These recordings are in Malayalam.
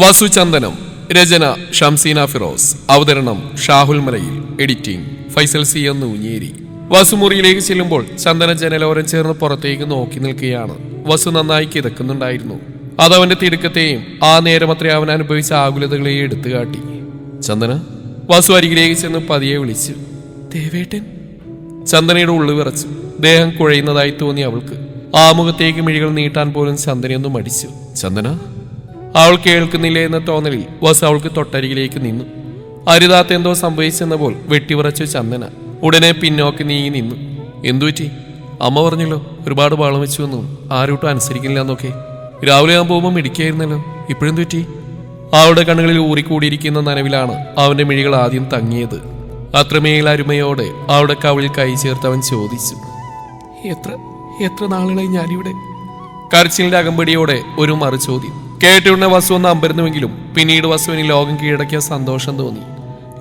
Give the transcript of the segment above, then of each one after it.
വസുചന്ദനം രചന ഷംസീന ഫിറോസ്. അവതരണം ഷാഹുൽ മലയിൽ എഡിറ്റിംഗ് ഫൈസൽ സി എന്ന് ഊഞ്ഞേരി വസുമുറിയിലേക്ക് ചെല്ലുമ്പോൾ ചന്ദന ജനലോരം ചേർന്ന് പുറത്തേക്ക് നോക്കി നിൽക്കുകയാണ്. വസു നന്നായി കിതക്കുന്നുണ്ടായിരുന്നു. അതവന്റെ തിടുക്കത്തെയും ആ നേരമത്രേ അവൻ അനുഭവിച്ച ആകുലതകളെയും എടുത്തു കാട്ടി ചന്ദന വസു അരികിലേക്ക് ചെന്ന് പതിയെ വിളിച്ചു. ദേവേട്ടൻ. ചന്ദനയുടെ ഉള്ളു വിറച്ചു. ദേഹം കുഴയുന്നതായി തോന്നി അവൾക്ക്. ആമുഖത്തേക്ക് മുഖത്തേക്ക് മിഴികൾ നീട്ടാൻ പോലും ചന്ദനയൊന്നും മടിച്ചു. ചന്ദന അവൾ കേൾക്കുന്നില്ല എന്ന തോന്നലിൽ വസ് അവൾക്ക് തൊട്ടരികിലേക്ക് നിന്നു. അരുതാത്ത എന്തോ സംഭവിച്ചെന്ന പോൽ വെട്ടിവിറച്ചു ചന്ദന ഉടനെ പിന്നോക്കി നീങ്ങി നിന്നു. എന്തുപറ്റി അമ്മ പറഞ്ഞല്ലോ ഒരുപാട് വളം വെച്ചു എന്നും ആരോട്ടും അനുസരിക്കില്ല എന്നൊക്കെ. രാവിലെ ഞാൻ പോകുമ്പോൾ മിടിക്കായിരുന്നല്ലോ ഇപ്പോഴും പറ്റി? അവളുടെ കണ്ണുകളിൽ ഊറിക്കൂടിയിരിക്കുന്ന നനവിലാണ് അവന്റെ മിഴികൾ ആദ്യം തങ്ങിയത്. അത്രമേൽ അരുമയോടെ അവളുടെ കവിളിൽ കൈ ചേർത്ത് അവൻ ചോദിച്ചു. എത്ര എത്ര നാളുകളായി ഞാനിവിടെ? കരച്ചിലിന്റെ അകമ്പടിയോടെ ഒരു മറു ചോദ്യം കേട്ടുടനെ വസു ഒന്ന് അമ്പരുന്നുവെങ്കിലും പിന്നീട് വസുവിന് ലോകം കീഴടക്കിയ സന്തോഷം തോന്നി.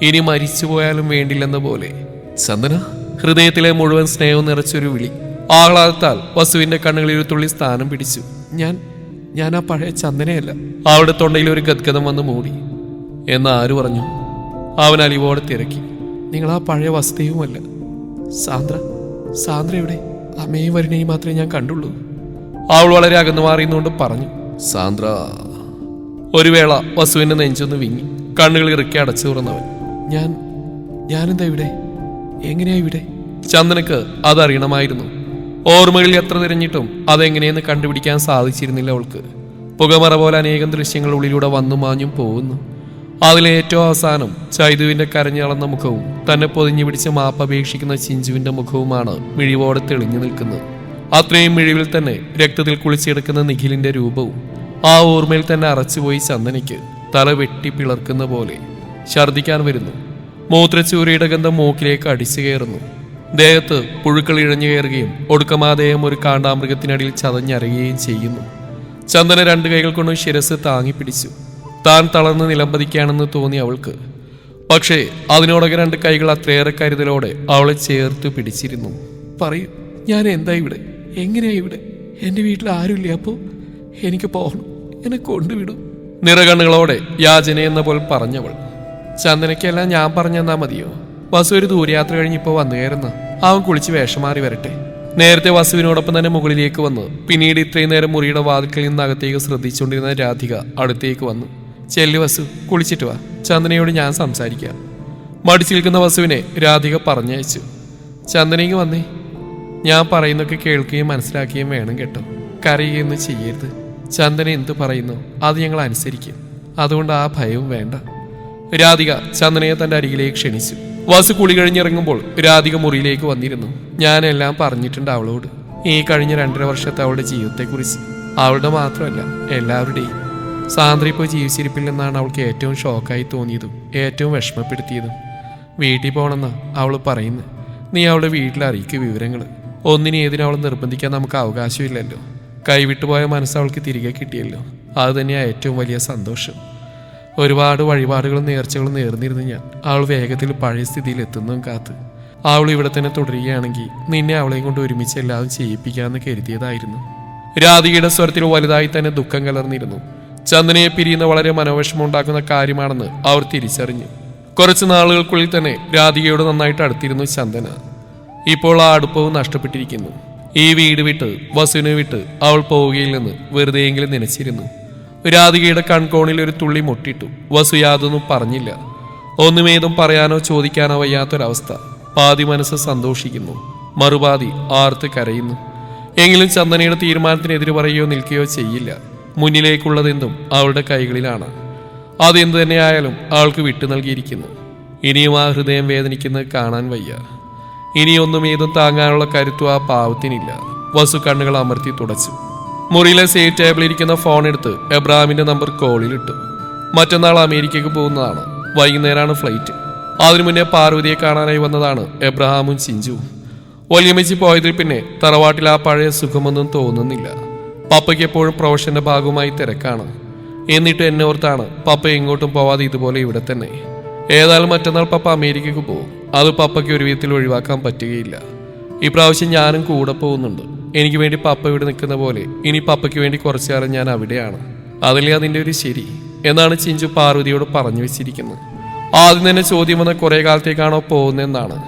ഇനി മരിച്ചു പോയാലും വേണ്ടില്ലെന്ന പോലെ. ചന്ദന ഹൃദയത്തിലെ മുഴുവൻ സ്നേഹം നിറച്ചൊരു വിളി. ആഹ്ലാദത്താൽ വസുവിന്റെ കണ്ണുകളിൽ ഒരു തുള്ളി സ്ഥാനം പിടിച്ചു. ഞാൻ ഞാൻ ആ പഴയ ചന്ദനയല്ല. അവളുടെ തൊണ്ടയിൽ ഒരു ഗദ്ഗതം വന്ന് മൂടി. എന്ന് ആര് പറഞ്ഞു? അവൻ അലിവോടെ തിരക്കി. നിങ്ങൾ ആ പഴയ വസ്തുവുമല്ല സാന്ദ്ര സാന്ദ്ര എവിടെ അമ്മയും വരുണയും മാത്രമേ ഞാൻ കണ്ടുള്ളൂ. അവൾ വളരെ അകന്നു മാറിയുന്നുകൊണ്ട് പറഞ്ഞു. സാന്ദ്ര. ഒരു വേള വസുവിന്റെ നെഞ്ചൊന്ന് വിങ്ങി കണ്ണുകൾ ഇറുക്കി അടച്ചു തുറന്നവൻ. ഞാൻ ഞാനെന്താ ഇവിടെ? എങ്ങനെയാ ഇവിടെ? ചന്ദനക്ക് അതറിയണമായിരുന്നു. ഓർമ്മകളിൽ എത്ര തിരഞ്ഞിട്ടും അതെങ്ങനെയെന്ന് കണ്ടുപിടിക്കാൻ സാധിച്ചിരുന്നില്ല അവൾക്ക്. പുകമറ പോലെ അനേകം ദൃശ്യങ്ങൾ ഉള്ളിലൂടെ വന്നു മാഞ്ഞും പോകുന്നു. അതിലെ ഏറ്റവും അവസാനം ചൈതുവിന്റെ കരഞ്ഞളന്ന മുഖവും തന്നെ പൊതിഞ്ഞു പിടിച്ച് മാപ്പപേക്ഷിക്കുന്ന ചിഞ്ചുവിന്റെ മുഖവുമാണ് മിഴിവോടെ തെളിഞ്ഞു നിൽക്കുന്നത്. അത്രയും മിഴിവിൽ തന്നെ രക്തത്തിൽ കുളിച്ചെടുക്കുന്ന നിഖിലിന്റെ രൂപവും ആ ഓർമ്മയിൽ തന്നെ അറച്ചുപോയി ചന്ദനയ്ക്ക് തല വെട്ടി പിളർക്കുന്ന പോലെ ഛർദിക്കാൻ വരുന്നു. മൂത്രച്ചൂരയുടെ ഗന്ധം മൂക്കിലേക്ക് അടിച്ചു കയറുന്നു. ദേഹത്ത് പുഴുക്കൾ ഇഴഞ്ഞു കയറുകയും ഒടുക്കമാദേഹം ഒരു കാണ്ടാമൃഗത്തിനടിയിൽ ചതഞ്ഞരയുകയും ചെയ്യുന്നു. ചന്ദന രണ്ട് കൈകൾ കൊണ്ട് ശിരസ് താങ്ങി പിടിച്ചു. താൻ തളർന്ന് നിലംപതിക്കുകയാണെന്ന് തോന്നി അവൾക്ക്. പക്ഷേ അതിനോടൊക്കെ രണ്ട് കൈകൾ അത്രയേറെ കരുതലോടെ അവളെ ചേർത്ത് പിടിച്ചിരുന്നു. പറയൂ ഞാൻ എന്താ ഇവിടെ? എങ്ങനെയാ ഇവിടെ? എന്റെ വീട്ടിൽ ആരുമില്ല അപ്പോൾ എനിക്ക് പോകണം. എന്നെ കൊണ്ടുവിടും. നിറകണ്ണുകളോടെ യാചന എന്ന പോലെ പറഞ്ഞവൾ. ചന്ദനയ്ക്കെല്ലാം ഞാൻ പറഞ്ഞെന്നാ മതിയോ? വസു ഒരു ദൂരയാത്ര കഴിഞ്ഞ് ഇപ്പോൾ വന്നു കയറുന്ന. അവൻ കുളിച്ച് വേഷം മാറി വരട്ടെ. നേരത്തെ വസുവിനോടൊപ്പം തന്നെ മുകളിലേക്ക് വന്നു. പിന്നീട് ഇത്രയും നേരം മുറിയുടെ വാതിൽക്കൽ നിന്ന് അകത്തേക്ക് ശ്രദ്ധിച്ചുകൊണ്ടിരുന്ന രാധിക അടുത്തേക്ക് വന്നു. ചെല്ലു വസു കുളിച്ചിട്ട് വാ. ചന്ദനയോട് ഞാൻ സംസാരിക്കാം. മടിച്ചു നിൽക്കുന്ന വസുവിനെ രാധിക പറഞ്ഞയച്ചു. ചന്ദനയ്ക്ക് വന്നേ. ഞാൻ പറയുന്നൊക്കെ കേൾക്കുകയും മനസ്സിലാക്കുകയും വേണം കേട്ടോ. കരയുകയൊന്നും ചെയ്യരുത്. ചന്ദന എന്ത് പറയുന്നു അത് ഞങ്ങൾ അനുസരിക്കും. അതുകൊണ്ട് ആ ഭയവും വേണ്ട. രാധിക ചന്ദനയെ തന്റെ അരികിലേക്ക് ക്ഷണിച്ചു. വാസു കുളി കഴിഞ്ഞിറങ്ങുമ്പോൾ രാധിക മുറിയിലേക്ക് വന്നിരുന്നു. ഞാനെല്ലാം പറഞ്ഞിട്ടുണ്ട് അവളോട്. ഈ കഴിഞ്ഞ രണ്ടര വർഷത്തെ അവളുടെ ജീവിതത്തെക്കുറിച്ച്. അവളുടെ മാത്രമല്ല എല്ലാവരുടെയും. സാന്ദ്ര ഇപ്പോൾ ജീവിച്ചിരിപ്പില്ലെന്നാണ് അവൾക്ക് ഏറ്റവും ഷോക്കായി തോന്നിയതും ഏറ്റവും വിഷമപ്പെടുത്തിയതും. വീട്ടിൽ പോകണമെന്ന് അവൾ പറയുന്നു നീ അവളുടെ വീട്ടിൽ അറിയിക്കും വിവരങ്ങൾ ഒന്നിനെ അവളെ നിർബന്ധിക്കാൻ നമുക്ക് അവകാശമില്ലല്ലോ. കൈവിട്ടുപോയ മനസ്സ് അവൾക്ക് തിരികെ കിട്ടിയല്ലോ. അത് തന്നെയാണ് ഏറ്റവും വലിയ സന്തോഷം. ഒരുപാട് വഴിപാടുകളും നേർച്ചകളും നേർന്നിരുന്നു ഞാൻ. അവൾ വേഗത്തിൽ പഴയ സ്ഥിതിയിൽ എത്തുന്നതും കാത്ത്. അവൾ ഇവിടെ തന്നെ തുടരുകയാണെങ്കിൽ നിന്നെ അവളെയും കൊണ്ട് ഒരുമിച്ച് എല്ലാവരും ചെയ്യിപ്പിക്കാമെന്ന് കരുതിയതായിരുന്നു. രാധികയുടെ സ്വരത്തിൽ വലുതായി തന്നെ ദുഃഖം കലർന്നിരുന്നു. ചന്ദനയെ പിരിയുന്ന വളരെ മനോവിഷമം ഉണ്ടാക്കുന്ന കാര്യമാണെന്ന് അവർ തിരിച്ചറിഞ്ഞു. കുറച്ച് നാളുകൾക്കുള്ളിൽ തന്നെ രാധികയോട് നന്നായിട്ട് അടുത്തിരുന്നു ചന്ദന. ഇപ്പോൾ ആ അടുപ്പവും നഷ്ടപ്പെട്ടിരിക്കുന്നു. ഈ വീട് വിട്ട് വസുവിനെ വിട്ട് അവൾ പോവുകയില്ലെന്ന് വെറുതെയെങ്കിലും നനച്ചിരുന്നു. രാധികയുടെ കൺകോണിൽ ഒരു തുള്ളി മുട്ടിട്ടു വസു യാതൊന്നും പറഞ്ഞില്ല. ഒന്നുമേതും പറയാനോ ചോദിക്കാനോ വയ്യാത്തൊരവസ്ഥ. പാതി മനസ്സ് സന്തോഷിക്കുന്നു. മറുപാതി ആർത്ത് കരയുന്നു. എങ്കിലും ചന്ദനയുടെ തീരുമാനത്തിനെതിരെ പറയുകയോ നിൽക്കുകയോ ചെയ്യില്ല. മുന്നിലേക്കുള്ളതെന്തും അവളുടെ കൈകളിലാണ്. അതെന്തു തന്നെയായാലും അവൾക്ക് വിട്ടു നൽകിയിരിക്കുന്നു. ഇനിയും ആ ഹൃദയം വേദനിക്കുന്നത് കാണാൻ വയ്യ. ഇനിയൊന്നും ഏതും താങ്ങാനുള്ള കരുത്തു ആ പാവത്തിനില്ല. വസു കണ്ണുകൾ അമർത്തി തുടച്ചു. മുറിയിലെ സേഫ് ടേബിളിൽ ഇരിക്കുന്ന ഫോൺ എടുത്ത് എബ്രാഹിമിന്റെ നമ്പർ കോളിലിട്ടു മറ്റന്നാൾ അമേരിക്കയ്ക്ക് പോകുന്നതാണ്. വൈകുന്നേരമാണ് ഫ്ലൈറ്റ്. അതിനു മുന്നേ പാർവതിയെ കാണാനായി വന്നതാണ് എബ്രഹാമും ചിഞ്ചുവും. വല്യമ്മച്ചി പോയതിൽ പിന്നെ തറവാട്ടിൽ ആ പഴയ സുഖമൊന്നും തോന്നുന്നില്ല. പപ്പയ്ക്ക് എപ്പോഴും പ്രൊഫഷന്റെ ഭാഗമായി തിരക്കാണ്. എന്നിട്ട് എന്നെ ഓർത്താണ് പപ്പ എങ്ങോട്ടും പോവാതെ ഇതുപോലെ ഇവിടെ തന്നെ. ഏതായാലും മറ്റന്നാൾ പപ്പ അമേരിക്കക്ക് പോകും. അത് പപ്പയ്ക്ക് ഒരു വിധത്തിൽ ഒഴിവാക്കാൻ പറ്റുകയില്ല. ഇപ്രാവശ്യം ഞാനും കൂടെ പോകുന്നുണ്ട്. എനിക്ക് വേണ്ടി പപ്പ ഇവിടെ നിൽക്കുന്ന പോലെ ഇനി പപ്പയ്ക്ക് വേണ്ടി കുറച്ചു കാലം ഞാൻ അവിടെയാണ്. അതല്ലേ അതിന്റെ ഒരു ശരി എന്നാണ് ചിഞ്ചു പാർവതിയോട് പറഞ്ഞു വെച്ചിരിക്കുന്നത്. ആദ്യം തന്നെ ചോദ്യം വന്ന കുറെ കാലത്തേക്കാണോ പോകുന്നതെന്നാണ്.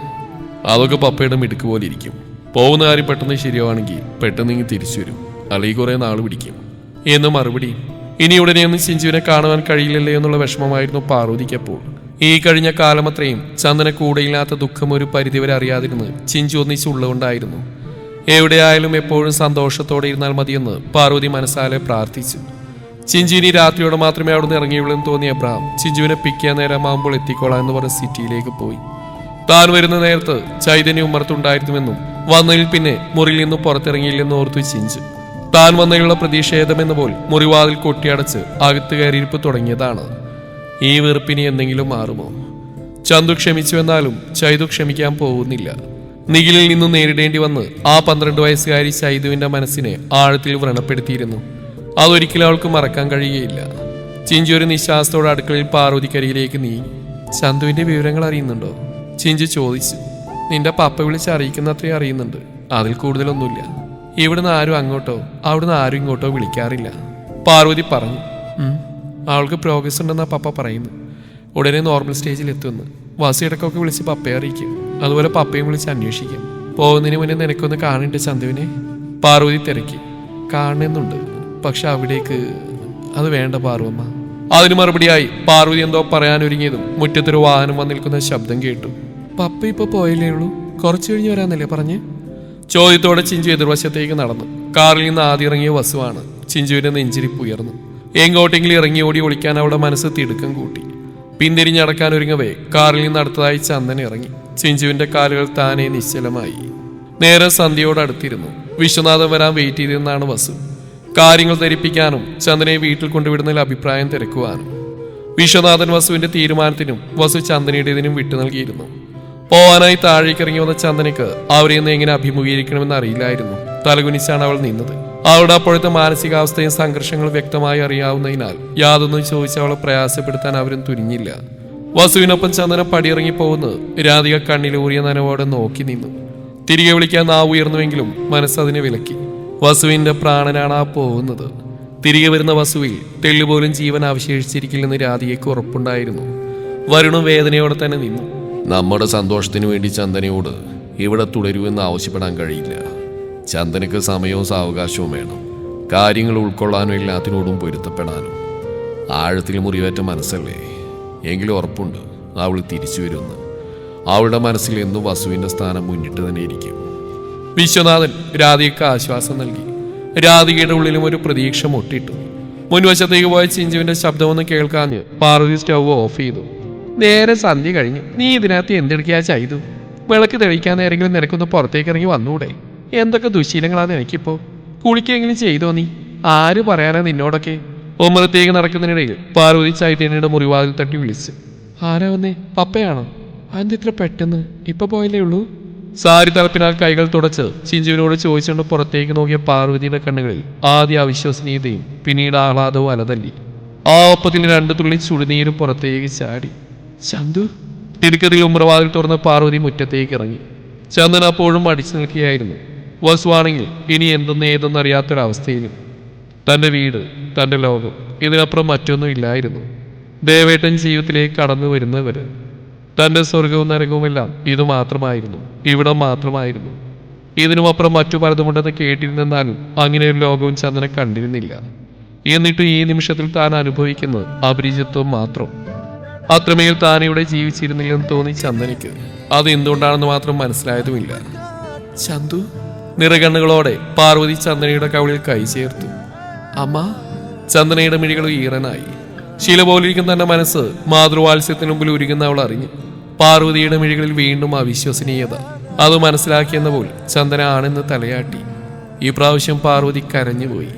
അതൊക്കെ പപ്പയുടെ മിടുക്ക് പോലെ ഇരിക്കും. പോകുന്ന കാര്യം പെട്ടെന്ന് ശരിയാവാണെങ്കിൽ പെട്ടെന്ന് ഇങ്ങ് തിരിച്ചു വരും. അല്ലെങ്കിൽ കുറെ നാൾ പിടിക്കും. എന്ന് മറുപടി ഇനി ഉടനെയൊന്നും ചിഞ്ചുവിനെ കാണുവാൻ കഴിയില്ലല്ലേ എന്നുള്ള വിഷമമായിരുന്നു പാർവതിക്കപ്പോൾ ഈ കഴിഞ്ഞ കാലമത്രയും ചന്ദന കൂടെയില്ലാത്ത ദുഃഖം ഒരു പരിധിവരെ അറിയാതിരുന്ന് ചിഞ്ചു ഒന്നിച്ച് ഒന്നിച്ചുള്ളതുകൊണ്ടായിരുന്നു എവിടെയായാലും എപ്പോഴും സന്തോഷത്തോടെ ഇരുന്നാൽ മതിയെന്ന് പാർവതി മനസ്സാലെ പ്രാർത്ഥിച്ചു. ചിഞ്ചുവിനി രാത്രിയോടെ മാത്രമേ അവിടുന്ന് ഇറങ്ങിയുള്ളൂ എന്ന് തോന്നിയ അബ്രഹാം ചിഞ്ചുവിനെ പിക്കാൻ നേരമാകുമ്പോൾ എത്തിക്കോളാം എന്ന് പറഞ്ഞ് സിറ്റിയിലേക്ക് പോയി. താൻ വരുന്ന നേരത്ത് ചൈതന്യ ഉമ്മർത്തുണ്ടായിരുന്നുവെന്നും വന്നതിൽ പിന്നെ മുറിയിൽ നിന്ന് പുറത്തിറങ്ങിയില്ലെന്ന് ഓർത്തു ചിഞ്ചു. താൻ വന്നതിലുള്ള പ്രതിഷേധമെന്ന പോൽ മുറിവാതിൽ കൊട്ടിയടച്ച് അകത്ത് കയറിയിരിപ്പ് തുടങ്ങിയതാണ്. ഈ വെറുപ്പിനി എന്തെങ്കിലും മാറുമോ? ചന്തു ക്ഷമിച്ചു ക്ഷമിച്ചുവെന്നാലും ചൈതു ക്ഷമിക്കാൻ പോകുന്നില്ല. നിഖിലിൽ നിന്ന് നേരിടേണ്ടി വന്ന് ആ പന്ത്രണ്ട് വയസ്സുകാരി ചൈതുവിന്റെ മനസ്സിനെ ആഴത്തിൽ വ്രണപ്പെടുത്തിയിരുന്നു. അതൊരിക്കലും അവൾക്ക് മറക്കാൻ കഴിയുകയില്ല. ചിഞ്ചു ഒരു നിശ്വാസത്തോടെ അടുക്കളയിൽ പാർവതിക്കരയിലേക്ക് നീങ്ങി. ചന്തുവിന്റെ വിവരങ്ങൾ അറിയുന്നുണ്ടോ? ചിഞ്ചു ചോദിച്ചു. നിന്റെ പപ്പ വിളിച്ച് അറിയിക്കുന്നത്രയും അറിയുന്നുണ്ട്. അതിൽ കൂടുതലൊന്നുമില്ല. ഇവിടുന്ന് ആരും അങ്ങോട്ടോ അവിടുന്ന് ആരും ഇങ്ങോട്ടോ വിളിക്കാറില്ല. പാർവതി പറഞ്ഞു. "ഉം, അവൾക്ക് പ്രോഗ്രസ് ഉണ്ടെന്നാ പപ്പ പറയുന്നു ഉടനെ നോർമൽ സ്റ്റേജിൽ എത്തുമെന്ന് വാസിയടക്കൊക്കെ വിളിച്ച് പപ്പയെ അറിയിക്കും. അതുപോലെ പപ്പയും വിളിച്ച് അന്വേഷിക്കും. പോകുന്നതിന് മുന്നേ നിനക്കൊന്ന് കാണേണ്ട ചന്തുവിനെ? പാർവതി തിരക്കി. കാണുന്നുണ്ട്. പക്ഷെ അവിടേക്ക് അത് വേണ്ട പാർവമ്മ. അതിന് മറുപടിയായി പാർവതി എന്തോ പറയാനൊരുങ്ങിയതും മുറ്റത്തൊരു വാഹനം വന്നിൽക്കുന്ന ശബ്ദം കേട്ടു. പപ്പ ഇപ്പൊ പോയില്ലേ ഉള്ളൂ? കുറച്ചു കഴിഞ്ഞ് വരാന്നല്ലേ പറഞ്ഞ്? ചോദ്യത്തോടെ ചിഞ്ചു എതിർവശത്തേക്ക് നടന്നു. കാറിൽ നിന്ന് ആദ്യം ഇറങ്ങിയ വസുവാണ് ചിഞ്ചുവിന്റെ നെഞ്ചിരിപ്പ് ഉയർന്നു. എങ്ങോട്ടെങ്കിലും ഇറങ്ങി ഓടി ഒളിക്കാൻ അവളുടെ മനസ്സ് തിടുക്കം കൂട്ടി. പിന്തിരിഞ്ഞടക്കാൻ ഒരുങ്ങവേ കാറിൽ നിന്ന് അടുത്തതായി ചന്ദൻ ഇറങ്ങി. ചിഞ്ചുവിന്റെ കാലുകൾ താനെ നിശ്ചലമായി. നേരെ സന്ധ്യയോട് അടുത്തിരുന്നു. വിശ്വനാഥൻ വരാൻ വെയിറ്റ് ചെയ്തിരുന്നാണ് വസു. കാര്യങ്ങൾ ധരിപ്പിക്കാനും ചന്ദനെ വീട്ടിൽ കൊണ്ടുവിടുന്നതിൽ അഭിപ്രായം തിരക്കുവാനും. വിശ്വനാഥൻ വസുവിന്റെ തീരുമാനത്തിനും വസു ചന്ദനയുടേതിനും വിട്ടു നൽകിയിരുന്നു. പോവാനായി താഴേക്ക് ഇറങ്ങി വന്ന ചന്ദനയ്ക്ക് അവരെ നിന്ന് എങ്ങനെ അഭിമുഖീകരിക്കണമെന്ന് അറിയില്ലായിരുന്നു. തലകുനിച്ചാണ് അവൾ നിന്നത്. അവളുടെ അപ്പോഴത്തെ മാനസികാവസ്ഥയും സംഘർഷങ്ങളും വ്യക്തമായി അറിയാവുന്നതിനാൽ യാതൊന്നും ചോദിച്ച് അവളെ പ്രയാസപ്പെടുത്താൻ അവരും തുനിഞ്ഞില്ല. വസുവിനൊപ്പം ചന്ദന പടിയിറങ്ങി പോകുന്നത് രാധിക കണ്ണിലൂറിയ നനവോടെ നോക്കി നിന്നു. തിരികെ വിളിക്കാൻ നാവ് ഉയർന്നുവെങ്കിലും മനസ്സതിനെ വിലക്കി. വസുവിന്റെ പ്രാണനാണ് ആ പോകുന്നത്. തിരികെ വരുന്ന വസുവിൽ തെള്ളുപോലും ജീവൻ അവശേഷിച്ചിരിക്കില്ലെന്ന് രാധികയ്ക്ക് ഉറപ്പുണ്ടായിരുന്നു. വരുണും വേദനയോടെ തന്നെ നിന്നു. നമ്മുടെ സന്തോഷത്തിനു വേണ്ടി ചന്ദനയോട് ഇവിടെ തുടരുമെന്ന് ആവശ്യപ്പെടാൻ കഴിയില്ല. ചന്ദനക്ക് സമയവും സാവകാശവും വേണം. കാര്യങ്ങൾ ഉൾക്കൊള്ളാനും എല്ലാത്തിനോടും പൊരുത്തപ്പെടാനും. ആഴത്തിൽ മുറിവേറ്റ മനസ്സല്ലേ? എങ്കിലും ഉറപ്പുണ്ട് അവൾ തിരിച്ചു വരുമെന്ന് അവളുടെ മനസ്സിൽ എന്നും വസുവിന്റെ സ്ഥാനം മുന്നിട്ട് തന്നെ ഇരിക്കും. വിശ്വനാഥൻ രാധികക്ക് ആശ്വാസം നൽകി. രാധികയുടെ ഉള്ളിലും ഒരു പ്രതീക്ഷ മുട്ടിട്ടു. മുൻവശത്തേക്ക് പോയ ചിഞ്ചുവിന്റെ ശബ്ദമൊന്നും കേൾക്കാഞ്ഞ് പാർവതി സ്റ്റവ് ഓഫ് ചെയ്തു. നേരെ സന്ധ്യ കഴിഞ്ഞു നീ ഇതിനകത്ത് എന്തെടുക്കുക ചെയ്തു? വിളക്ക് തെളിയിക്കാൻ നേരെങ്കിലും നിനക്കൊന്ന് പുറത്തേക്ക് ഇറങ്ങി വന്നൂടെ? എന്തൊക്കെ ദുശീലങ്ങളാണ് എനിക്കിപ്പോ? കുളിക്കെങ്കിലും ചെയ്തോ നീ? ആര് പറയാനാ നിന്നോടൊക്കെ? ഒമ്പലത്തേക്ക് നടക്കുന്നതിനിടയിൽ പാർവതി ചൈതന്യയുടെ മുറിവാതിൽ തട്ടി വിളിച്ച് ആരാ വന്നേ? പപ്പയാണോ? അതെന്ത് ഇത്ര പെട്ടെന്ന്? ഇപ്പൊ പോയല്ലേ ഉള്ളൂ? സാരി തലപ്പിനാൽ കൈകൾ തുടച്ച് ചിഞ്ചുവിനോട് ചോദിച്ചുകൊണ്ട് പുറത്തേക്ക് നോക്കിയ പാർവതിയുടെ കണ്ണുകളിൽ ആദ്യ അവിശ്വസനീയതയും പിന്നീട് ആഹ്ലാദവും അലതല്ലി. ആ ഒപ്പത്തിന് രണ്ട് തുള്ളി ചുടുനീരും പുറത്തേക്ക് ചാടി. ചന്തു? തിരുക്കതിൽ ഉമ്രവാതിൽ തുറന്ന് പാർവതി മുറ്റത്തേക്ക് ഇറങ്ങി. ചന്ദൻ അപ്പോഴും അടിച്ചു നിൽക്കുകയായിരുന്നു. വസുവാണെങ്കിൽ ഇനി എന്തെന്ന് അറിയാത്തൊരവസ്ഥയിലും തന്റെ വീട് തന്റെ ലോകം ഇതിനപ്പുറം മറ്റൊന്നും ഇല്ലായിരുന്നു. ദേവേട്ടൻ ജീവിതത്തിലേക്ക് കടന്നു വരുന്നവർ. തന്റെ സ്വർഗവും നരകവുമെല്ലാം ഇത് മാത്രമായിരുന്നു ഇവിടം മാത്രമായിരുന്നു. ഇതിനുമപ്പുറം മറ്റു പലതുമുണ്ടെന്ന് കേട്ടിരുന്നെന്നാലും അങ്ങനെ ഒരു ലോകവും ചന്ദന കണ്ടിരുന്നില്ല. എന്നിട്ടും ഈ നിമിഷത്തിൽ താൻ അനുഭവിക്കുന്നത് അപരിചിത്വം മാത്രം. അത്രമേൽ താൻ ഇവിടെ ജീവിച്ചിരുന്നില്ലെന്ന് തോന്നി ചന്ദനയ്ക്ക്. അത് എന്തുകൊണ്ടാണെന്ന് മാത്രം മനസ്സിലായതുമില്ല. ചന്തു? നിറകണ്ണുകളോടെ പാർവതി ചന്ദനയുടെ കവിളിൽ കൈ ചേർത്തു. അമ്മ ചന്ദനയുടെ മിഴികൾ ഈറനായി. ശീല പോലിരിക്കുന്ന തന്റെ മനസ്സ് മാതൃവാത്സ്യത്തിന് മുമ്പിൽ ഉരുകുന്ന അവൾ അറിഞ്ഞു. പാർവതിയുടെ മിഴികളിൽ വീണ്ടും അവിശ്വസനീയത. അത് മനസ്സിലാക്കിയെന്ന പോൽ ചന്ദന ആണെന്ന് തലയാട്ടി. ഈ പ്രാവശ്യം പാർവതി കരഞ്ഞുപോയി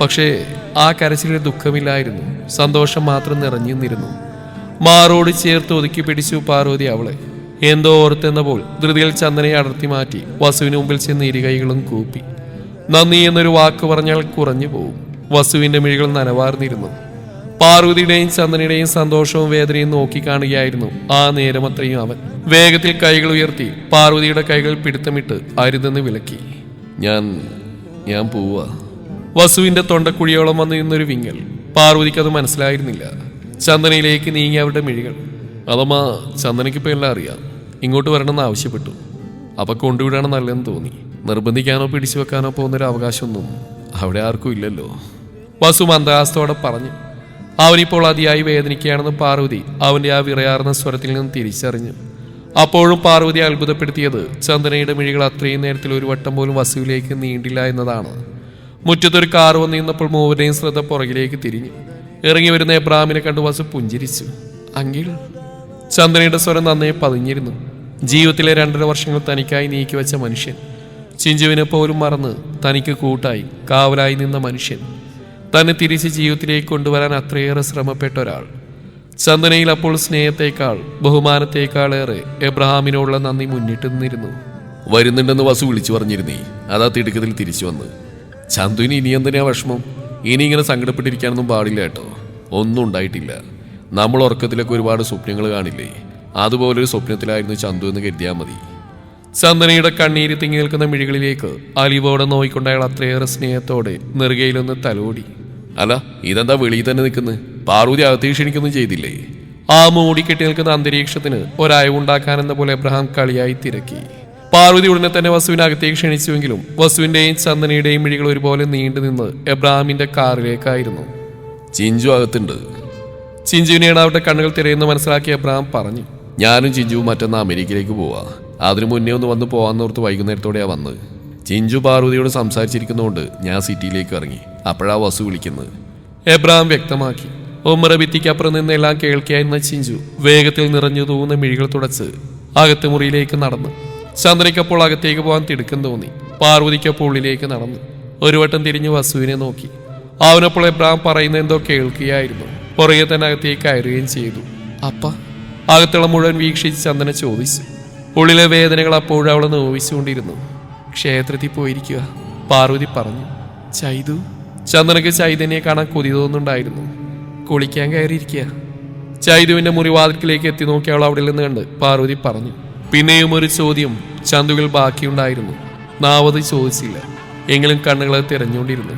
പക്ഷേ ആ കരച്ചിലിൽ ദുഃഖമില്ലായിരുന്നു. സന്തോഷം മാത്രം നിറഞ്ഞു നിന്നിരുന്നു. മാറോട് ചേർത്ത് ഒതുക്കി പിടിച്ചു പാർവതി അവളെ. എന്തോ ഓർത്തെന്നപ്പോൾ ധൃതിയിൽ ചന്ദനയെ അടർത്തി മാറ്റി വസുവിന് മുമ്പിൽ ചെന്ന് ഇരുകൈകളും കൂപ്പി. നന്ദി എന്നൊരു വാക്ക് പറഞ്ഞാൽ കുറഞ്ഞു പോവും. വസുവിന്റെ മിഴികൾ നനവാർന്നിരുന്നു. പാർവതിയുടെയും ചന്ദനയുടെയും സന്തോഷവും വേദനയും നോക്കിക്കാണുകയായിരുന്നു ആ നേരമത്രയും അവൻ. വേഗത്തിൽ കൈകൾ ഉയർത്തി പാർവതിയുടെ കൈകൾ പിടുത്തമിട്ട് അരുതെന്ന് വിലക്കി. ഞാൻ ഞാൻ പോവാ. വസുവിന്റെ തൊണ്ടക്കുഴിയോളം വന്ന് നിന്നൊരു വിങ്ങൽ. പാർവതിക്ക് അത് മനസ്സിലായിരുന്നില്ല. ചന്ദനയിലേക്ക് നീങ്ങി അവരുടെ മിഴികൾ. അതമ്മ ഇപ്പം എല്ലാം അറിയാം. ഇങ്ങോട്ട് വരണമെന്ന് ആവശ്യപ്പെട്ടു. അപ്പം കൊണ്ടുവിടാണ് നല്ലതെന്ന് തോന്നി. നിർബന്ധിക്കാനോ പിടിച്ചു വെക്കാനോ പോകുന്നൊരു അവകാശമൊന്നും അവിടെ ആർക്കും ഇല്ലല്ലോ. വസു മന്ദാസ്തോടെ പറഞ്ഞു. അവനിപ്പോൾ അതിയായി വേദനിക്കുകയാണെന്ന് പാർവതി അവന്റെ ആ വിറയാർന്ന സ്വരത്തിൽ നിന്ന് തിരിച്ചറിഞ്ഞു. അപ്പോഴും പാർവതി അത്ഭുതപ്പെടുത്തിയത് ചന്ദനയുടെ മിഴികൾ അത്രയും നേരത്തിൽ ഒരു വട്ടം പോലും വസുവിലേക്ക് നീണ്ടില്ല എന്നതാണ്. മുറ്റത്തൊരു കാർ വന്ന് നിന്നപ്പോൾ മൂവരുടെയും ശ്രദ്ധ പുറകിലേക്ക് തിരിഞ്ഞു. ഇറങ്ങി വരുന്ന എബ്രാമിനെ കണ്ട് വസു പുഞ്ചിരിച്ചു. അങ്കിൾ ചന്ദനയുടെ സ്വരം നന്നേ പതിഞ്ഞിരുന്നു. ജീവിതത്തിലെ രണ്ടര വർഷങ്ങൾ തനിക്കായി നീക്കിവെച്ച മനുഷ്യൻ. ചിഞ്ചുവിനെ പോലും മറന്ന് തനിക്ക് കൂട്ടായി കാവലായി നിന്ന മനുഷ്യൻ. തന്നെ തിരിച്ച് ജീവിതത്തിലേക്ക് കൊണ്ടുവരാൻ അത്രയേറെ ശ്രമപ്പെട്ട ഒരാൾ. ചന്ദനയിൽ അപ്പോൾ സ്നേഹത്തേക്കാൾ ബഹുമാനത്തേക്കാളേറെ എബ്രഹാമിനോടുള്ള നന്ദി മുന്നിട്ട് നിന്നിരുന്നു. വരുന്നുണ്ടെന്ന് വസു വിളിച്ചു പറഞ്ഞിരുന്നേ. അതാ തിടുക്കത്തിൽ തിരിച്ചു വന്ന്. ചന്തുവിന് ഇനി എന്തിനാ വിഷമം? ഇനി ഇങ്ങനെ സങ്കടപ്പെട്ടിരിക്കാനൊന്നും പാടില്ല കേട്ടോ. ഒന്നും ഉണ്ടായിട്ടില്ല. നമ്മൾ ഉറക്കത്തിലൊക്കെ ഒരുപാട് സ്വപ്നങ്ങൾ കാണില്ലേ? അതുപോലൊരു സ്വപ്നത്തിലായിരുന്നു ചന്തു എന്ന് കരുതിയാൽ മതി. ചന്ദനയുടെ കണ്ണീര് തിങ്ങി നിൽക്കുന്ന മിഴികളിലേക്ക് അലിവോടെ നോയിക്കൊണ്ട് അയാൾ അത്രയേറെ സ്നേഹത്തോടെ നെറുകയിലൊന്ന് തലോടി. അല്ല ഇതെന്താ വെളിയിൽ തന്നെ നിൽക്കുന്നത് പാർവതി അകത്തേക്ക് ക്ഷണിക്കൊന്നും ചെയ്തില്ലേ? ആ മൂടി കെട്ടി നിൽക്കുന്ന അന്തരീക്ഷത്തിന് ഒരയവുണ്ടാക്കാനെന്ന പോലെ എബ്രഹാം കളിയായി തിരക്കി. പാർവതി ഉടനെ തന്നെ വസുവിനെ അകത്തേക്ക് ക്ഷണിച്ചുവെങ്കിലും വസുവിന്റെയും ചന്ദനയുടെയും മിഴികൾ ഒരുപോലെ നീണ്ടു നിന്ന് എബ്രഹാമിന്റെ കാറിലേക്കായിരുന്നു. ചിഞ്ചു അകത്തുണ്ട്. ചിഞ്ചുവിനെയാണ് അവരുടെ കണ്ണുകൾ തിരയുന്ന മനസ്സിലാക്കിയ അബ്രഹാം പറഞ്ഞു ഞാനും ചിഞ്ചുവും മറ്റന്നാ അമേരിക്കയിലേക്ക് പോവാ. അതിനു മുന്നേ ഒന്ന് വന്ന് പോവാന്നോർത്ത് വൈകുന്നേരത്തോടെയാ വന്നത് ചിഞ്ചു പാർവതിയോട് സംസാരിച്ചിരിക്കുന്നതുകൊണ്ട് ഞാൻ സിറ്റിയിലേക്ക് ഇറങ്ങി. അപ്പോഴാ വസു വിളിക്കുന്നത്. എബ്രഹാം വ്യക്തമാക്കി ഒമ്മറ ഭിത്തിക്കപ്പുറം നിന്ന് എല്ലാം കേൾക്കായിരുന്ന ചിഞ്ചു വേഗത്തിൽ നിറഞ്ഞു തോന്നുന്ന മിഴികൾ തുടച്ച് അകത്ത് മുറിയിലേക്ക് നടന്നു ചന്ദ്രയ്ക്കപ്പോൾ അകത്തേക്ക് പോകാൻ തിടുക്കം തോന്നി പാർവതിക്കപ്പോൾ ഉള്ളിലേക്ക് നടന്നു ഒരു വട്ടം തിരിഞ്ഞ് വസുവിനെ നോക്കി. അവനപ്പോൾ എബ്രഹാം പറയുന്ന എന്തോ കേൾക്കുകയായിരുന്നു. പുറകെ തന്നെ അകത്തേക്ക് കയറുകയും ചെയ്തു. അപ്പ. അകത്തുള്ള മുഴുവൻ വീക്ഷിച്ച് ചന്ദന ചോദിച്ചു. ഉള്ളിലെ വേദനകൾ അപ്പോഴും അവളെ നോവിച്ചുകൊണ്ടിരുന്നു. ക്ഷേത്രത്തിൽ പോയിരിക്കുക പാർവതി പറഞ്ഞു. ചൈതു. ചന്ദനക്ക് ചൈതന്യെ കാണാൻ കൊതി തോന്നുന്നുണ്ടായിരുന്നു. കുളിക്കാൻ കയറിയിരിക്കുക. ചൈതുവിന്റെ മുറിവാതിൽക്കിലേക്ക് എത്തി നോക്കി അവൾ അവിടെ നിന്ന് കണ്ട് പാർവതി പറഞ്ഞു. പിന്നെയും ഒരു ചോദ്യം ചന്തുകൾ ബാക്കിയുണ്ടായിരുന്നു. നാവത് ചോദിച്ചില്ല. എങ്കിലും കണ്ണുകളെ തിരഞ്ഞുകൊണ്ടിരുന്നു.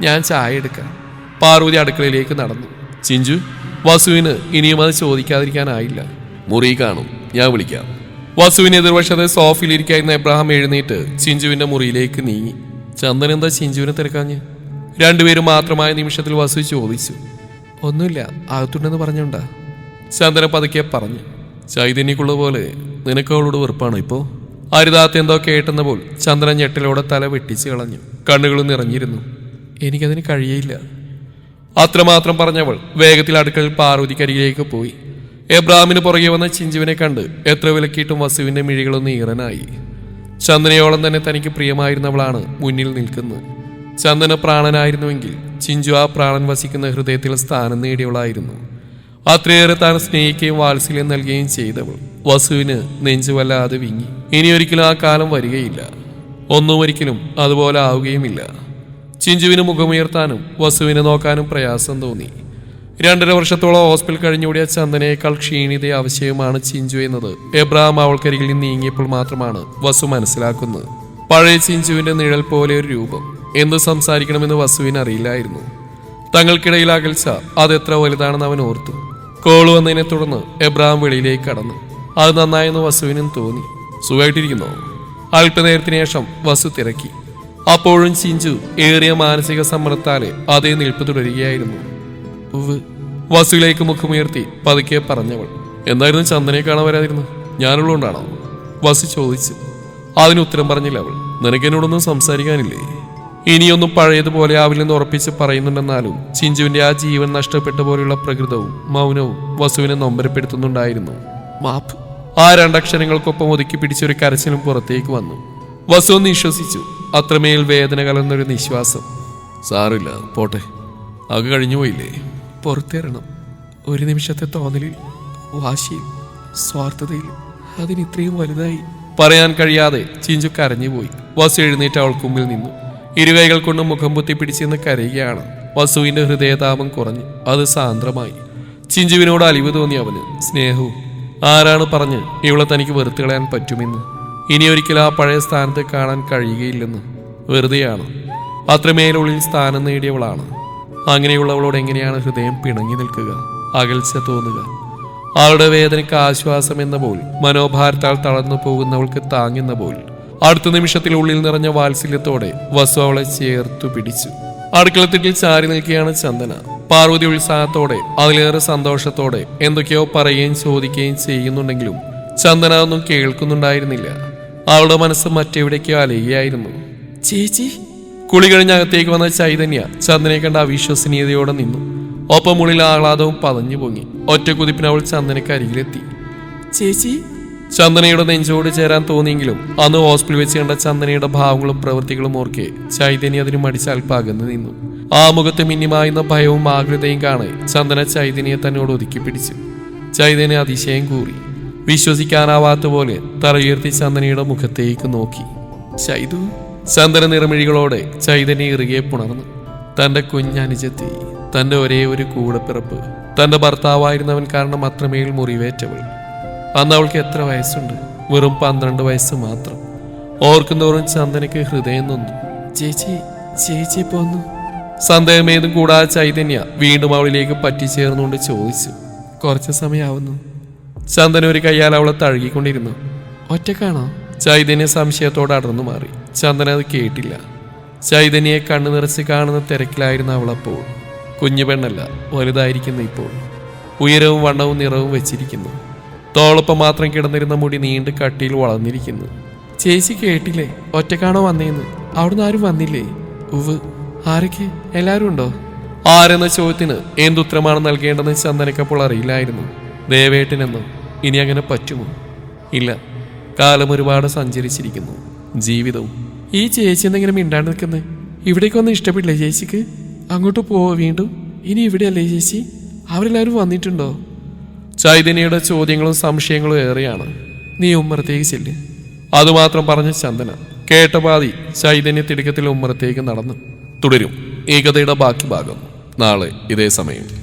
ഞാൻ ചായ എടുക്കാം. പാർവതി അടുക്കളയിലേക്ക് നടന്നു. ചിഞ്ചു വാസുവിന് ഇനിയും അത് ചോദിക്കാതിരിക്കാനായില്ല. മുറി കാണും. ഞാൻ വിളിക്കാം. വാസുവിന് എതിർവശത്തെ സോഫയിലിരിക്കായിരുന്ന എബ്രഹാം എഴുന്നേറ്റ് ചിഞ്ചുവിന്റെ മുറിയിലേക്ക് നീങ്ങി. ചന്ദൻ എന്താ ചിഞ്ചുവിനെ തിരക്കാഞ്ഞ്? രണ്ടുപേരും മാത്രമായ നിമിഷത്തിൽ വാസു ചോദിച്ചു. ഒന്നുമില്ല അകത്തുണ്ടെന്ന് പറഞ്ഞുണ്ടാ. ചന്ദന പതുക്കെ പറഞ്ഞു. ചൈതന്യക്കുള്ള പോലെ നിനക്ക് അവളോട് വെറുപ്പാണോ ഇപ്പോ? അരുതാത്ത എന്തോ കേട്ടെന്ന പോൽ ചന്ദ്രൻ ഞെട്ടിലൂടെ തല വെട്ടിച്ച് കളഞ്ഞു. കണ്ണുകൾ നിറഞ്ഞിരുന്നു. എനിക്കതിന് കഴിയയില്ല. അത്രമാത്രം പറഞ്ഞവൾ വേഗത്തിൽ അടുക്കൽ പാർവതിക്കരികിലേക്ക് പോയി. എബ്രാമിന് പുറകെ വന്ന ചിഞ്ചുവിനെ കണ്ട് എത്ര വിലക്കിയിട്ടും വസുവിന്റെ മിഴികളൊന്ന് ഈറനായി. ചന്ദനയോളം തന്നെ തനിക്ക് പ്രിയമായിരുന്നവളാണ് മുന്നിൽ നിൽക്കുന്നത്. ചന്ദന പ്രാണനായിരുന്നുവെങ്കിൽ ചിഞ്ചു ആ പ്രാണൻ വസിക്കുന്ന ഹൃദയത്തിൽ സ്ഥാനം നേടിയവളായിരുന്നു. അത്രയേറെ താൻ സ്നേഹിക്കുകയും വാത്സല്യം നൽകുകയും ചെയ്തവൾ വസുവിന് നെഞ്ചു വല്ലാതെ വിങ്ങി. ഇനിയൊരിക്കലും ആ കാലം വരികയില്ല. ഒന്നും ഒരിക്കലും അതുപോലെ ആവുകയുമില്ല. ചിഞ്ചുവിന് മുഖമുയർത്താനും വസുവിനെ നോക്കാനും പ്രയാസം തോന്നി. രണ്ടര വർഷത്തോളം ഹോസ്പിറ്റൽ കഴിഞ്ഞുകൂടിയ ചന്ദനയേക്കാൾ ക്ഷീണിത ആവശ്യവുമാണ് ചിഞ്ചു എന്നത്. എബ്രഹാം അവൾക്കരികിൽ നീങ്ങിയപ്പോൾ മാത്രമാണ് വസു മനസ്സിലാക്കുന്നത്. പഴയ ചിഞ്ചുവിന്റെ നിഴൽ പോലെ ഒരു രൂപം. എന്ത് സംസാരിക്കണമെന്ന് വസുവിന് അറിയില്ലായിരുന്നു. തങ്ങൾക്കിടയിൽ അകൽച്ച അതെത്ര വലുതാണെന്ന് അവൻ ഓർത്തു. കോൾ വന്നതിനെ തുടർന്ന് എബ്രഹാം വെളിയിലേക്ക് കടന്നു. അത് നന്നായെന്ന് വസുവിനും തോന്നി. സുഖമായിട്ടിരിക്കുന്നോ? അല്പനേരത്തിന് ശേഷം വസു തിരക്കി. അപ്പോഴും ചിഞ്ചു ഏറിയ മാനസിക സമ്മർദ്ദത്താലെ അതേ നിൽപ്പ് തുടരുകയായിരുന്നു. ഉവ് വസുവിലേക്ക് മുഖമുയർത്തി പതുക്കെ പറഞ്ഞവൾ എന്തായിരുന്നു ചന്ദനെ കാണാൻ വരാതിരുന്നു ഞാനുള്ളതുകൊണ്ടാണോ വസു ചോദിച്ചു. അതിന് ഉത്തരം പറഞ്ഞില്ല അവൾ നിനക്ക് എന്നോടൊന്നും സംസാരിക്കാനില്ലേ? ഇനിയൊന്നും പഴയതുപോലെ ആവില്ലെന്ന് ഉറപ്പിച്ച് പറയുന്നുണ്ടെന്നാലും ചിഞ്ചുവിന്റെ ആ ജീവൻ നഷ്ടപ്പെട്ട പോലെയുള്ള പ്രകൃതവും മൗനവും വസുവിനെ നൊമ്പരപ്പെടുത്തുന്നുണ്ടായിരുന്നു. മാപ്പ്. ആ രണ്ടക്ഷരങ്ങൾക്കൊപ്പം ഒതുക്കി പിടിച്ചൊരു കരച്ചിലും പുറത്തേക്ക് വന്നു. വസു ഒന്ന് വിശ്വസിച്ചു. അത്രമേൽ വേദന കലർന്നൊരു നിശ്വാസം. സാറില്ല പോട്ടെ. അത് കഴിഞ്ഞു പോയില്ലേ? പുറത്തേറണം ഒരു നിമിഷത്തെ തോന്നലിൽ വാശിയിൽ സ്വാർത്ഥതയിൽ അതിന് ഇത്രയും വലുതായി. പറയാൻ കഴിയാതെ ചിഞ്ചു കരഞ്ഞുപോയി. വസു എഴുന്നേറ്റ് അവൾക്ക് മുമ്പിൽ നിന്നു. ഇരുകൈകൾ കൊണ്ട് മുഖം പൊത്തി പിടിച്ചെന്ന് കരയുകയാണ്. വസുവിന്റെ ഹൃദയതാപം കുറഞ്ഞു അത് സാന്ദ്രമായി. ചിഞ്ചുവിനോട് അലിവ് തോന്നി അവന് സ്നേഹവും. ആരാണ് പറഞ്ഞ് ഇവളെ തനിക്ക് വെറുത്തുകളയാൻ പറ്റുമെന്ന്? ഇനി ഒരിക്കലും ആ പഴയ സ്ഥാനത്ത് കാണാൻ കഴിയുകയില്ലെന്ന് വെറുതെയാണ്. അത്രമേലുള്ളിൽ സ്ഥാനം നേടിയവളാണ്. അങ്ങനെയുള്ളവളോട് എങ്ങനെയാണ് ഹൃദയം പിണങ്ങി നിൽക്കുക? അകൽച്ച തോന്നുക. അവളുടെ വേദനയ്ക്ക് ആശ്വാസം എന്ന പോൽ മനോഭാരത്താൽ തളർന്നു പോകുന്നവൾക്ക് താങ്ങുന്ന പോൽ. അടുത്ത നിമിഷത്തിൽ ഉള്ളിൽ നിറഞ്ഞ വാത്സല്യത്തോടെ വസു അവളെ ചേർത്തു പിടിച്ചു. അടുക്കളത്തിട്ടിൽ ചാരി നിൽക്കുകയാണ് ചന്ദന. പാർവതി ഉത്സാഹത്തോടെ അതിലേറെ സന്തോഷത്തോടെ എന്തൊക്കെയോ പറയുകയും ചോദിക്കുകയും ചെയ്യുന്നുണ്ടെങ്കിലും ചന്ദന ഒന്നും കേൾക്കുന്നുണ്ടായിരുന്നില്ല. അവളുടെ മനസ്സ് മറ്റെവിടേക്കോ അലയുകയായിരുന്നു. ചേച്ചി. കുളി കഴിഞ്ഞകത്തേക്ക് വന്ന ചൈതന്യ ചന്ദനെ കണ്ട അവിശ്വസനീയതയോടെ നിന്നു. ഒപ്പം മുളിൽ ആഹ്ലാദവും പതഞ്ഞു പൊങ്ങി. ഒറ്റ കുതിപ്പിന് അവൾ ചന്ദനക്ക് അരികിലെത്തി. ചേച്ചി. ചന്ദനയുടെ നെഞ്ചോട് ചേരാൻ തോന്നിയെങ്കിലും അന്ന് ഹോസ്പിറ്റലിൽ വെച്ച് കണ്ട ചന്ദനയുടെ ഭാവങ്ങളും പ്രവൃത്തികളും ഓർക്കെ ചൈതന്യ അതിന് മടിച്ച് അല്പം നിന്നു. ആ മുഖത്ത് മിന്നിമായുന്ന ഭയവും ആകൃതയും കാണെ ചന്ദന ചൈതന്യെ തന്നോട് ഒതുക്കി പിടിച്ചു. ചൈതന്യ അതിശയം കൂറി. വിശ്വസിക്കാനാവാത്ത പോലെ തലയുയർത്തി ചന്ദനയുടെ മുഖത്തേക്ക് നോക്കി. ചൈതു ചന്ദന നിറമിഴികളോടെ ചൈതന്യ ഇറുകെ പുണർന്നു. തന്റെ കുഞ്ഞനുജത്തി തന്റെ ഒരേ ഒരു കൂടപ്പിറപ്പ് തന്റെ ഭർത്താവായിരുന്നവൻ കാരണം അത്രമേൽ മുറിവേറ്റവൾ. അന്ന് അവൾക്ക് എത്ര വയസ്സുണ്ട്? വെറും പന്ത്രണ്ട് വയസ്സ് മാത്രം. ഓർക്കുന്നോറും ചന്ദനയ്ക്ക് ഹൃദയം നൊന്നു. ചേച്ചി ചേച്ചി പോന്നു. സന്ദേഹമേതും കൂടാതെ ചൈതന്യ വീണ്ടും അവളിലേക്ക് പറ്റിച്ചേർന്നുകൊണ്ട് ചോദിച്ചു. കുറച്ച് സമയാവുന്നു. ചന്ദന ഒരു കയ്യാൽ അവളെ തഴുകിക്കൊണ്ടിരുന്നു. ഒറ്റക്കാണോ? ചൈതന്യ സംശയത്തോടെ അടർന്നു മാറി. ചന്ദന അത് കേട്ടില്ല. ചൈതന്യയെ കണ്ണു നിറച്ച് കാണുന്ന തിരക്കിലായിരുന്നു അവളപ്പോൾ. കുഞ്ഞു പെണ്ണല്ല വലുതായിരിക്കുന്നു ഇപ്പോൾ. ഉയരവും വണ്ണവും നിറവും വെച്ചിരിക്കുന്നു. തോളൊപ്പം മാത്രം കിടന്നിരുന്ന മുടി നീണ്ട് കട്ടിയിൽ വളർന്നിരിക്കുന്നു. ചേച്ചി കേട്ടില്ലേ? ഒറ്റക്കാണോ വന്നേന്ന്? അവിടുന്ന് ആരും വന്നില്ലേ? ഉവ് ആരൊക്കെ? എല്ലാവരും ഉണ്ടോ? ആരെന്ന ചോദ്യത്തിന് എന്തുത്തരമാണ് നൽകേണ്ടതെന്ന് ചന്ദനക്കപ്പോൾ അറിയില്ലായിരുന്നു. ദേവേട്ടനെന്നോ ഇനി അങ്ങനെ പറ്റുമോ? ഇല്ല. കാലം ഒരുപാട് സഞ്ചരിച്ചിരിക്കുന്നു. ജീവിതവും. ഈ ചേച്ചി എന്തെങ്കിലും മിണ്ടാണ്ട് നിൽക്കുന്നത് ഇവിടേക്കൊന്നും ഇഷ്ടപ്പെട്ടില്ലേ ചേച്ചിക്ക്? അങ്ങോട്ട് പോവോ വീണ്ടും. ഇനി ഇവിടെയല്ലേ ചേച്ചി? അവരെല്ലാവരും വന്നിട്ടുണ്ടോ? ചൈതന്യയുടെ ചോദ്യങ്ങളും സംശയങ്ങളും ഏറെയാണ്. നീ ഉമ്മറത്തേക്ക് ചെല്ല്. അതുമാത്രം പറഞ്ഞ ചന്ദന കേട്ട പാതി ചൈതന്യ തിടുക്കത്തിൽ ഉമ്മറത്തേക്ക് നടന്നു തുടരും. ഈ കഥയുടെ ബാക്കി ഭാഗം. നാളെ ഇതേ സമയം.